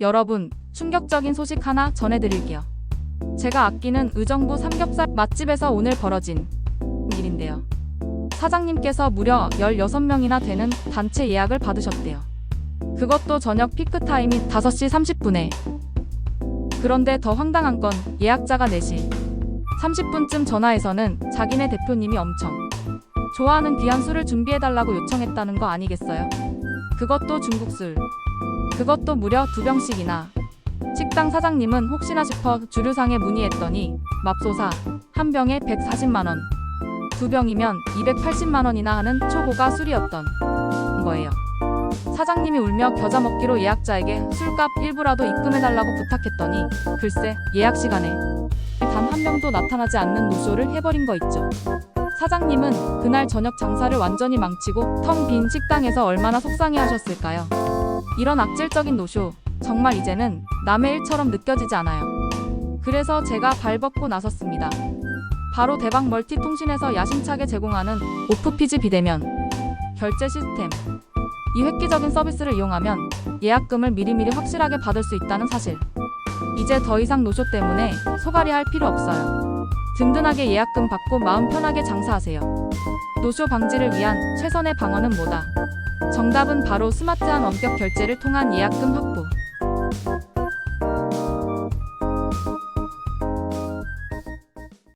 여러분, 충격적인 소식 하나 전해드릴게요. 제가 아끼는 의정부 삼겹살 맛집에서 오늘 벌어진 일인데요. 사장님께서 무려 16명이나 되는 단체 예약을 받으셨대요. 그것도 저녁 피크타임인 5시 30분에. 그런데 더 황당한 건 예약자가 4시 30분쯤 전화해서는 자기네 대표님이 엄청 좋아하는 귀한 술을 준비해달라고 요청했다는 거 아니겠어요? 그것도 중국 술. 그것도 무려 두 병씩이나. 식당 사장님은 혹시나 싶어 주류상에 문의했더니 맙소사 한 병에 140만 원. 두 병이면 280만 원이나 하는 초고가 술이었던 거예요. 사장님이 울며 겨자 먹기로 예약자에게 술값 일부라도 입금해달라고 부탁했더니 글쎄 예약 시간에 단 한 명도 나타나지 않는 노쇼를 해버린 거 있죠. 사장님은 그날 저녁 장사를 완전히 망치고 텅 빈 식당에서 얼마나 속상해 하셨을까요? 이런 악질적인 노쇼, 정말 이제는 남의 일처럼 느껴지지 않아요. 그래서 제가 발벗고 나섰습니다. 바로 대박 멀티통신에서 야심차게 제공하는 오프피지 비대면 결제 시스템. 이 획기적인 서비스를 이용하면 예약금을 미리미리 확실하게 받을 수 있다는 사실. 이제 더 이상 노쇼 때문에 소갈이 할 필요 없어요. 든든하게 예약금 받고 마음 편하게 장사하세요. 노쇼 방지를 위한 최선의 방어는 뭐다? 정답은 바로 스마트한 원격 결제를 통한 예약금 확보.